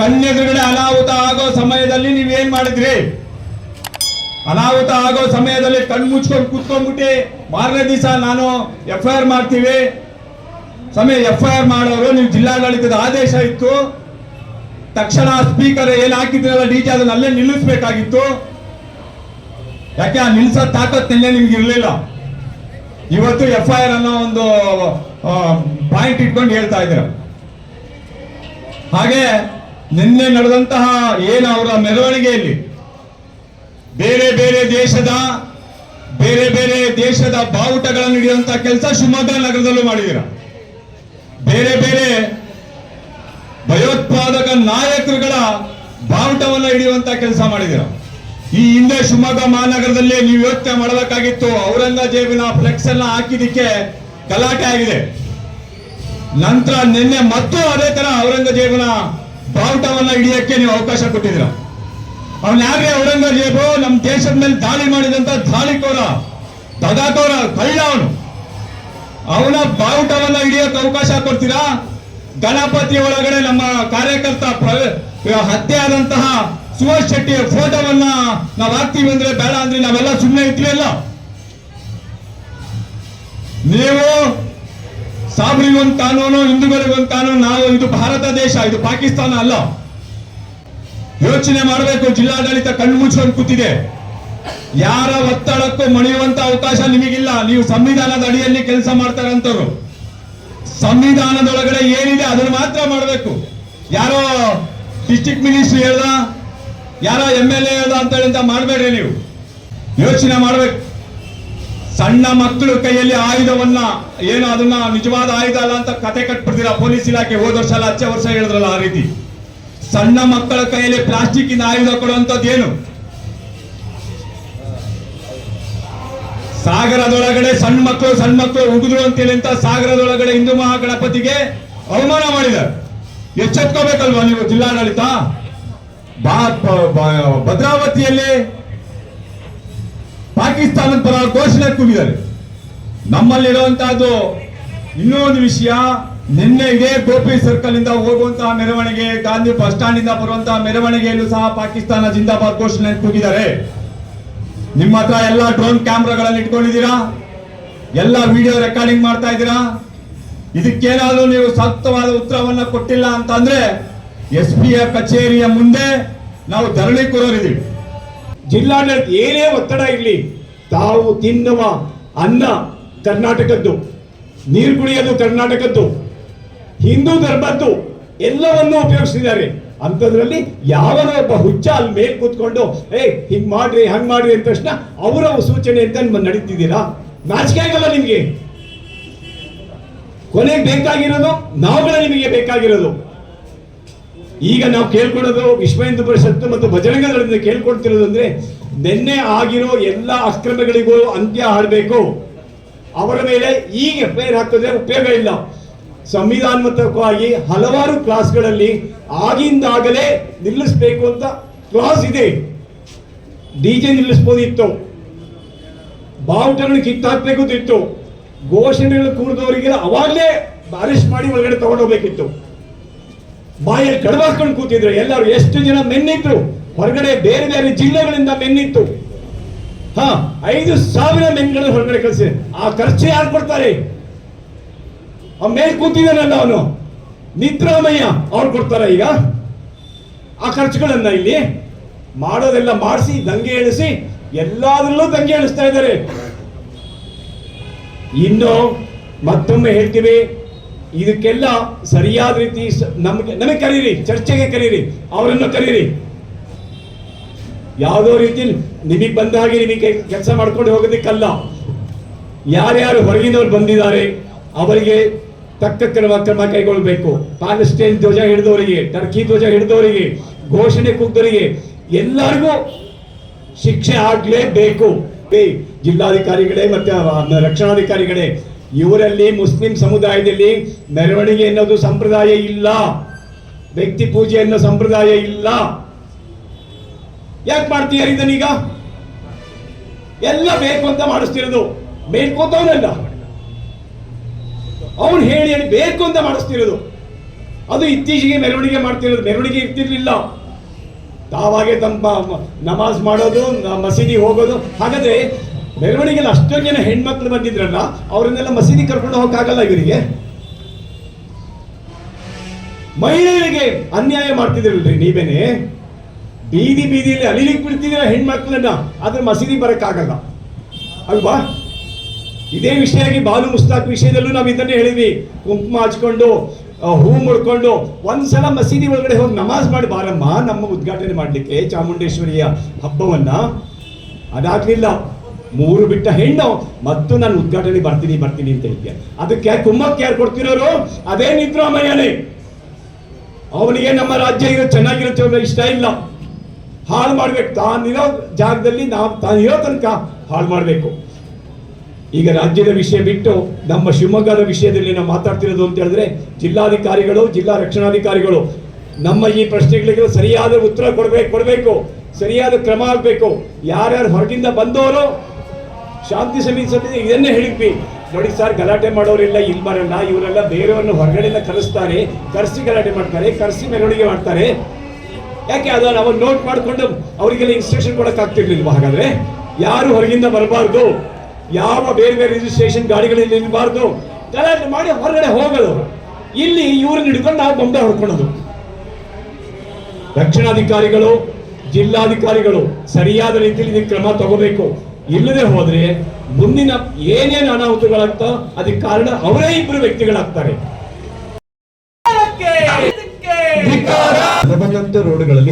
ಕಣ್ಣೆದುರುಗಡೆ ಅನಾಹುತ ಆಗೋ ಸಮಯದಲ್ಲಿ ನೀವೇನ್ ಮಾಡಿದ್ರಿ? ಅನಾಹುತ ಆಗೋ ಸಮಯದಲ್ಲಿ ಕಣ್ಣು ಮುಚ್ಕೊಂಡು ಕೂತ್ಕೊಂಡ್ಬಿಟ್ಟು. ಮಾರನೇ ದಿವಸ ನಾನು ಎಫ್ ಐ ಆರ್ ಮಾಡ್ತೀವಿ. ಸಮಯ ಎಫ್ ಐ ಆರ್ ಮಾಡೋರು, ನೀವು ಜಿಲ್ಲಾಡಳಿತದ ಆದೇಶ ಇತ್ತು. ತಕ್ಷಣ ಸ್ಪೀಕರ್ ಏನ್ ಹಾಕಿದ್ರಲ್ಲ, ಡಿ ಜೆ ಅದನ್ನ ಅಲ್ಲೇ ನಿಲ್ಲಿಸ್ಬೇಕಾಗಿತ್ತು. ಯಾಕೆ, ಆ ನಿಲ್ಸೋ ನಿನ್ನೆ ನಿಮ್ಗೆ ಇರಲಿಲ್ಲ. ಇವತ್ತು ಎಫ್ ಐ ಆರ್ ಅನ್ನೋ ಒಂದು ಪಾಯಿಂಟ್ ಇಟ್ಕೊಂಡು ಹೇಳ್ತಾ ಇದ್ದೀರ. ಹಾಗೆ ನಿನ್ನೆ ನಡೆದಂತಹ ಏನು ಅವರ ಮೆರವಣಿಗೆಯಲ್ಲಿ ಬೇರೆ ಬೇರೆ ದೇಶದ, ಬೇರೆ ಬೇರೆ ದೇಶದ ಬಾವುಟಗಳನ್ನು ಹಿಡಿಯುವಂತ ಕೆಲಸ ಶಿವಮೊಗ್ಗ ನಗರದಲ್ಲೂ ಮಾಡಿದೀರ ಬೇರೆ ಬೇರೆ ಭಯೋತ್ಪಾದಕ ನಾಯಕರುಗಳ ಬಾವುಟವನ್ನು ಹಿಡಿಯುವಂತ ಕೆಲಸ ಮಾಡಿದೀರ ಈ ಹಿಂದೆ ಶಿವಮೊಗ್ಗ ಮಹಾನಗರದಲ್ಲಿ ನೀವು ಯೋಚನೆ ಮಾಡಬೇಕಾಗಿತ್ತು, ಔರಂಗಜೇಬಿನ ಫ್ಲೆಕ್ಸ್ ಅನ್ನ ಹಾಕಿದಕ್ಕೆ ಗಲಾಟೆ ಆಗಿದೆ. ನಂತರ ನಿನ್ನೆ ಮತ್ತು ಅದೇ ತರ ಔರಂಗಜೇಬನ ಬಾವುಟವನ್ನ ಹಿಡಿಯಕ್ಕೆ ನೀವು ಅವಕಾಶ ಕೊಟ್ಟಿದ್ದೀರ? ಅವನ್ ಯಾರೇ ಔರಂಗಜೇಬು? ನಮ್ಮ ದೇಶದ ಮೇಲೆ ದಾಳಿ ಮಾಡಿದಂತ ದಾಳಿಕೋರ ದಗಾಕೋರ ಕಳ್ಳ ಅವನು. ಅವನ ಬಾವುಟವನ್ನ ಹಿಡಿಯಕ್ಕೆ ಅವಕಾಶ ಕೊಡ್ತೀರಾ? ಗಣಪತಿ ಒಳಗಡೆ ನಮ್ಮ ಕಾರ್ಯಕರ್ತ ಹತ್ಯೆ ಆದಂತಹ ಸುಭಾಷ್ ಶೆಟ್ಟಿ ಫೋಟೋವನ್ನ ನಾವು ಹಾಕ್ತೀವಿ ಅಂದ್ರೆ ಬೇಡ ಅಂದ್ರೆ ನಾವೆಲ್ಲ ಸುಮ್ಮನೆ ಇದ್ವಿಲ್ಲ ನೀವು ಸಾಬ್ರಿಗೊಂದು ಕಾನೂನು ಕಾನೂನು, ನಾವು ಇದು ಭಾರತ ದೇಶ, ಇದು ಪಾಕಿಸ್ತಾನ ಅಲ್ಲ. ಯೋಚನೆ ಮಾಡಬೇಕು, ಜಿಲ್ಲಾಡಳಿತ ಕಣ್ಣು ಮುಚ್ಕೊಂಡು ಕೂತಿದೆ. ಯಾರ ಒತ್ತಡಕ್ಕೂ ಮಣಿಯುವಂತ ಅವಕಾಶ ನಿಮಗಿಲ್ಲ. ನೀವು ಸಂವಿಧಾನದ ಅಡಿಯಲ್ಲಿ ಕೆಲಸ ಮಾಡ್ತಾರಂತವ್ರು. ಸಂವಿಧಾನದೊಳಗಡೆ ಏನಿದೆ ಅದನ್ನು ಮಾತ್ರ ಮಾಡಬೇಕು. ಯಾರೋ ಡಿಸ್ಟ್ರಿಕ್ಟ್ ಮಿನಿಸ್ಟರ್ ಹೇಳ್ದ, ಯಾರೋ ಎಂ ಎಲ್ ಎ ಹೇಳ್ದ ಅಂತ ಹೇಳಿ ಅಂತ ಮಾಡಬೇಡ್ರಿ ನೀವು. ಯೋಚನೆ ಮಾಡ್ಬೇಕು. ಸಣ್ಣ ಮಕ್ಕಳು ಕೈಯಲ್ಲಿ ಆಯುಧವನ್ನ ಏನು ಅದನ್ನ ನಿಜವಾದ ಆಯುಧ ಅಲ್ಲ ಅಂತ ಕತೆ ಕಟ್ಬಿಡ್ತೀರಾ? ಪೊಲೀಸ್ ಇಲಾಖೆ ಹೋದ ವರ್ಷ ಅಲ್ಲ, ಹಚ್ಚ ವರ್ಷ ಹೇಳಿದ್ರಲ್ಲ ಆ ರೀತಿ. ಸಣ್ಣ ಮಕ್ಕಳ ಕೈಯಲ್ಲಿ ಪ್ಲಾಸ್ಟಿಕ್ ಇಂದ ಆಯುಧ ಕೊಡುವಂತದ್ದು ಏನು? ಸಾಗರದೊಳಗಡೆ ಸಣ್ಣ ಮಕ್ಕಳು ಸಣ್ಣ ಮಕ್ಕಳು ಉಗಿದ್ರು ಅಂತೇಳಿ ಅಂತ ಸಾಗರದೊಳಗಡೆ ಹಿಂದೂ ಮಹಾಗಣಪತಿಗೆ ಅವಮಾನ ಮಾಡಿದ್ದಾರೆ. ಎಚ್ಚೆತ್ಕೋಬೇಕಲ್ವಾ ನೀವು ಜಿಲ್ಲಾಡಳಿತ? ಭದ್ರಾವತಿಯಲ್ಲಿ ಪಾಕಿಸ್ತಾನದ ಪರ ಘೋಷಣೆ ಕೂಗಿದ್ದಾರೆ. ನಮ್ಮಲ್ಲಿರುವಂತಹದ್ದು ಇನ್ನೊಂದು ವಿಷಯ, ನಿನ್ನೆ ಇದೇ ಗೋಪಿ ಸರ್ಕಲ್ ಇಂದ ಹೋಗುವಂತಹ ಮೆರವಣಿಗೆ, ಗಾಂಧಿ ಬಸ್ ಸ್ಟ್ಯಾಂಡ್ ಇಂದ ಬರುವಂತಹ ಮೆರವಣಿಗೆಯಲ್ಲೂ ಸಹ ಪಾಕಿಸ್ತಾನ ಜಿಂದಾಬಾದ್ ಘೋಷಣೆ ಕೂಗಿದ್ದಾರೆ. ನಿಮ್ಮ ಹತ್ರ ಎಲ್ಲ ಡ್ರೋನ್ ಕ್ಯಾಮ್ರಾಗಳನ್ನು ಇಟ್ಕೊಂಡಿದ್ದೀರಾ? ಎಲ್ಲ ವಿಡಿಯೋ ರೆಕಾರ್ಡಿಂಗ್ ಮಾಡ್ತಾ ಇದ್ದೀರಾ? ಇದಕ್ಕೇನಾದ್ರೂ ನೀವು ಸೂಕ್ತವಾದ ಉತ್ತರವನ್ನ ಕೊಟ್ಟಿಲ್ಲ ಅಂತಂದ್ರೆ ಎಸ್ ಪಿ ಕಚೇರಿಯ ಮುಂದೆ ನಾವು ಧರಣಿ ಕೂರೋರಿದ್ದೀವಿ ಜಿಲ್ಲಾಡಳಿತ ಏನೇ ಒತ್ತಡ ಇರಲಿ, ತಾವು ತಿನ್ನುವ ಅನ್ನ ಕರ್ನಾಟಕದ್ದು, ನೀರು ಕುಡಿಯೋದು ಕರ್ನಾಟಕದ್ದು, ಹಿಂದೂ ಧರ್ಮದ್ದು ಎಲ್ಲವನ್ನೂ ಉಪಯೋಗಿಸಿದ್ದಾರೆ. ಅಂಥದ್ರಲ್ಲಿ ಯಾವನೋ ಒಬ್ಬ ಹುಚ್ಚ ಅಲ್ಲಿ ಮೇಲ್ ಕೂತ್ಕೊಂಡು, ಏ, ಹಿಂಗೆ ಮಾಡ್ರಿ, ಹಂಗ್ ಮಾಡ್ರಿ ಅಂದ ತಕ್ಷಣ ಅವರ ಸೂಚನೆ ಅಂತ ನಡೀತಿದ್ದೀರಾ? ನಾಚಿಕೆ ಆಗಲ್ಲ ನಿಮಗೆ. ಕೊನೆಗೆ ಬೇಕಾಗಿರೋದು, ನಾವುಗಳ ನಿಮಗೆ ಬೇಕಾಗಿರೋದು. ಈಗ ನಾವು ಕೇಳ್ಕೊಳ್ಳೋದು ವಿಶ್ವ ಹಿಂದೂ ಪರಿಷತ್ತು ಮತ್ತು ಭಜರಂಗದಳದಿಂದ ಕೇಳ್ಕೊಳ್ತಿರೋದು ಅಂದ್ರೆ, ನಿನ್ನೆ ಆಗಿರೋ ಎಲ್ಲ ಅಕ್ರಮಗಳಿಗೂ ಅಂತ್ಯ ಹಾಡಬೇಕು. ಅವರ ಮೇಲೆ ಈಗ ಎಫ್ ಐ ಆರ್ ಹಾಕಿದ್ರೆ ಉಪಯೋಗ ಇಲ್ಲ ಸಂವಿಧಾನಾತ್ಮಕವಾಗಿ ಹಲವಾರು ಕ್ಲಾಸ್ಗಳಲ್ಲಿ ಆಗಿಂದಾಗಲೇ ನಿಲ್ಲಿಸಬೇಕು ಅಂತ ಕ್ಲಾಸ್ ಇದೆ. ಡಿ ಜೆ ನಿಲ್ಲಿಸ್ಬೋದಿತ್ತು ಬಾವುಟಗಳು ಕಿತ್ತಾಕ್ಬೇಕು ಇತ್ತು. ಘೋಷಣೆಗಳು ಕೂಡಿದವರಿಗೆ ಅವಾಗಲೇ ಅರೆಸ್ಟ್ ಮಾಡಿ ಒಳಗಡೆ ತಗೊಂಡೋಗ್ಬೇಕಿತ್ತು. ಬಾಯಲ್ಲಿ ಕಡವಾಸ್ಕೊಂಡು ಕೂತಿದ್ರು. ಎಲ್ಲರೂ ಎಷ್ಟು ಜನ ಮೆನ್ನಿದ್ರು? ಹೊರಗಡೆ ಬೇರೆ ಬೇರೆ ಜಿಲ್ಲೆಗಳಿಂದ ಮೆನ್ನಿತ್ತು. ಹಾ, ಐದು ಸಾವಿರ ಮೆನ್ಗಳನ್ನು ಹೊರಗಡೆ ಕಳಿಸಿ. ಆ ಖರ್ಚು ಯಾರು ಕೊಡ್ತಾರೆ? ಆ ಮೇಲ್ ಕೂತಿದ್ದಾನಲ್ಲ ಅವನು ನಿದ್ರಾಮಯ್ಯ ಅವ್ರು ಕೊಡ್ತಾರ ಈಗ. ಆ ಖರ್ಚುಗಳನ್ನ ಇಲ್ಲಿ ಮಾಡೋದೆಲ್ಲ ಮಾಡಿಸಿ, ದಂಗೆ ಎಳಿಸಿ ಎಲ್ಲಾದ್ರಲ್ಲೂ ದಂಗೆ ಎಳಿಸ್ತಾ ಇದ್ದಾರೆ. ಇನ್ನು ಮತ್ತೊಮ್ಮೆ ಹೇಳ್ತೀವಿ. ಇದಕ್ಕೆಲ್ಲ ಸರಿಯಾದ ರೀತಿ ನಮಗೆ ನಮಗೆ ಕರೀರಿ, ಚರ್ಚೆಗೆ ಕರೀರಿ, ಅವರನ್ನು ಕರೀರಿ. ಯಾವುದೋ ರೀತಿ ನಿಮಗೆ ಬಂದ ಹಾಗೆ ನಿಮಗೆ ಕೆಲಸ ಮಾಡ್ಕೊಂಡು ಹೋಗೋದಕ್ಕಲ್ಲ. ಯಾರ್ಯಾರು ಹೊರಗಿನವ್ರು ಬಂದಿದ್ದಾರೆ, ಅವರಿಗೆ ತಕ್ಕ ಕ್ರಮ ಕ್ರಮ ಕೈಗೊಳ್ಳಬೇಕು ಪ್ಯಾಲೆಸ್ಟೈನ್ ಧ್ವಜ ಹಿಡಿದವರಿಗೆ, ಟರ್ಕಿ ಧ್ವಜ ಹಿಡಿದವರಿಗೆ, ಘೋಷಣೆ ಕೂಗ್ದವರಿಗೆ ಎಲ್ಲರಿಗೂ ಶಿಕ್ಷೆ ಆಗಲೇಬೇಕು. ಜಿಲ್ಲಾಧಿಕಾರಿಗಳೇ ಮತ್ತೆ ರಕ್ಷಣಾಧಿಕಾರಿಗಳೇ ಇವರಲ್ಲಿ ಮುಸ್ಲಿಂ ಸಮುದಾಯದಲ್ಲಿ ಮೆರವಣಿಗೆ ಅನ್ನೋದು ಸಂಪ್ರದಾಯ ಇಲ್ಲ. ವ್ಯಕ್ತಿ ಪೂಜೆ ಅನ್ನೋ ಸಂಪ್ರದಾಯ ಇಲ್ಲ. ಯಾಕೆ ಮಾಡ್ತೀಯಾರ ಇದನ್ನೀಗ ಎಲ್ಲ ಬೇಕು ಅಂತ ಮಾಡಿಸ್ತಿರೋದು. ಬೇಡ್ಕೋತವನಲ್ಲ ಅವನು ಹೇಳಿ ಹೇಳಿ ಬೇಕು ಅಂತ ಮಾಡಿಸ್ತಿರೋದು. ಅದು ಇತ್ತೀಚೆಗೆ ಮೆರವಣಿಗೆ ಮಾಡ್ತಿರೋದು. ಮೆರವಣಿಗೆ ಇರ್ತಿರ್ಲಿಲ್ಲ. ತಾವಾಗೆ ತಮ್ಮ ನಮಾಜ್ ಮಾಡೋದು ಮಸೀದಿ ಹೋಗೋದು. ಹಾಗಾದ್ರೆ ಮೆರವಣಿಗೆಯಲ್ಲಿ ಅಷ್ಟೊಂದು ಜನ ಹೆಣ್ಮಕ್ಳು ಬಂದಿದ್ರಲ್ಲ, ಅವರನ್ನೆಲ್ಲ ಮಸೀದಿ ಕರ್ಕೊಂಡು ಹೋಗಕ್ಕಾಗಲ್ಲ ಇವರಿಗೆ? ಮಹಿಳೆಯರಿಗೆ ಅನ್ಯಾಯ ಮಾಡ್ತಿದ್ರಲ್ರಿ ನೀವೇನೆ? ಬೀದಿ ಬೀದಿಯಲ್ಲಿ ಅಲಿಲಿಕ್ಕೆ ಬಿಡ್ತಿದ್ದೀರ ಹೆಣ್ಮಕ್ಳನ್ನ? ಆದ್ರೆ ಮಸೀದಿ ಬರಕ್ಕಾಗಲ್ಲ. ಅಲ್ವಾ? ಇದೇ ವಿಷಯವಾಗಿ ಬಾಲು ಮುಸ್ತಾಕ್ ವಿಷಯದಲ್ಲೂ ನಾವು ಇದನ್ನೇ ಹೇಳಿದ್ವಿ. ಕುಂಕುಮ ಹಚ್ಕೊಂಡು ಹೂ ಮುಡ್ಕೊಂಡು ಒಂದ್ಸಲ ಮಸೀದಿ ಒಳಗಡೆ ಹೋಗಿ ನಮಾಜ್ ಮಾಡಿ ಬಾರಮ್ಮ, ನಮ್ಮ ಉದ್ಘಾಟನೆ ಮಾಡಲಿಕ್ಕೆ ಚಾಮುಂಡೇಶ್ವರಿಯ ಹಬ್ಬವನ್ನ. ಅದಾಗ್ಲಿಲ್ಲ. ಮೂರು ಬಿಟ್ಟ ಹೆಣ್ಣು, ಮತ್ತು ನಾನು ಉದ್ಘಾಟನೆ ಬರ್ತೀನಿ ಬರ್ತೀನಿ ಅಂತ ಹೇಳ್ತೀಯ ಅದಕ್ಕೆ ಕುಮ್ಮಕ್ಕೆ ಯಾರು ಕೊಡ್ತಿರೋರು? ಅದೇ ನಿದ್ರಾಮಯ್ಯನೇ ಅವನಿಗೆ ನಮ್ಮ ರಾಜ್ಯ ಇರೋ ಚೆನ್ನಾಗಿರುತ್ತೆ ಅನ್ನೋ ಇಷ್ಟ ಇಲ್ಲ. ಹಾಳು ಮಾಡ್ಬೇಕು. ತಾನಿರೋ ಜಾಗದಲ್ಲಿ ನಾವು ತಾನಿರೋ ತನಕ ಹಾಳು ಮಾಡಬೇಕು. ಈಗ ರಾಜ್ಯದ ವಿಷಯ ಬಿಟ್ಟು ನಮ್ಮ ಶಿವಮೊಗ್ಗದ ವಿಷಯದಲ್ಲಿ ನಾವು ಮಾತಾಡ್ತಿರೋದು ಅಂತ ಹೇಳಿದ್ರೆ, ಜಿಲ್ಲಾಧಿಕಾರಿಗಳು, ಜಿಲ್ಲಾ ರಕ್ಷಣಾಧಿಕಾರಿಗಳು, ನಮ್ಮ ಈ ಪ್ರಶ್ನೆಗಳಿಗೆ ಸರಿಯಾದ ಉತ್ತರ ಕೊಡಬೇಕು ಕೊಡಬೇಕು. ಸರಿಯಾದ ಕ್ರಮ ಆಗಬೇಕು. ಯಾರ್ಯಾರು ಹೊರಗಿಂದ ಬಂದವರು ಶಾಂತಿ ಸಮಿತಿ ಸಮಿತಿ ಇದನ್ನೇ ಹೇಳಿದ್ವಿ. ನೋಡಿ ಸರ್, ಗಲಾಟೆ ಮಾಡೋರಿಲ್ಲ, ಇಲ್ಲಿ ಬರಲ್ಲ, ಇವರೆಲ್ಲ ಬೇರೆಯವ್ರನ್ನ ಹೊರಗಡೆಯಿಂದ ಕರೆಸ್ತಾರೆ, ಕರೆಸಿ ಗಲಾಟೆ ಮಾಡ್ತಾರೆ, ಕರೆಸಿ ಮೆರವಣಿಗೆ ಮಾಡ್ತಾರೆ. ಯಾಕೆ ಅದನ್ನು ನಾವು ನೋಟ್ ಮಾಡಿಕೊಂಡು ಅವರಿಗೆಲ್ಲ ಇನ್ಸ್ಟ್ರಕ್ಷನ್ ಕೊಡಕ್ಕೆ ಆಗ್ತಿರ್ಲಿಲ್ವಾ? ಹಾಗಾದ್ರೆ ಯಾರು ಹೊರಗಿಂದ ಬರಬಾರ್ದು? ಯಾವ ಬೇರೆ ಬೇರೆ ರಿಜಿಸ್ಟ್ರೇಷನ್ ಗಾಡಿಗಳಲ್ಲಿ ನಿಲ್ಬಾರ್ದು ಗಲಾಟೆ ಮಾಡಿ ಹೊರಗಡೆ ಹೋಗೋದು. ಇಲ್ಲಿ ಇವ್ರನ್ನ ಹಿಡ್ಕೊಂಡು ನಾವು ಬೊಂಬೆ ಹೊಡ್ಕೊಳ್ಳೋದು ರಕ್ಷಣಾಧಿಕಾರಿಗಳು, ಜಿಲ್ಲಾಧಿಕಾರಿಗಳು, ಸರಿಯಾದ ರೀತಿಯಲ್ಲಿ ಕ್ರಮ ತಗೋಬೇಕು. ಇಲ್ಲದೆ ಹೋದ್ರೆ ಮುಂದಿನ ಏನೇನು ಅನಾಹುತಗಳಾಗ್ತಾ ಅದಕ್ಕೆ ಕಾರಣ ಅವರೇ ಇಬ್ಬರು ವ್ಯಕ್ತಿಗಳಾಗ್ತಾರೆ. ರೋಡ್ಗಳಲ್ಲಿ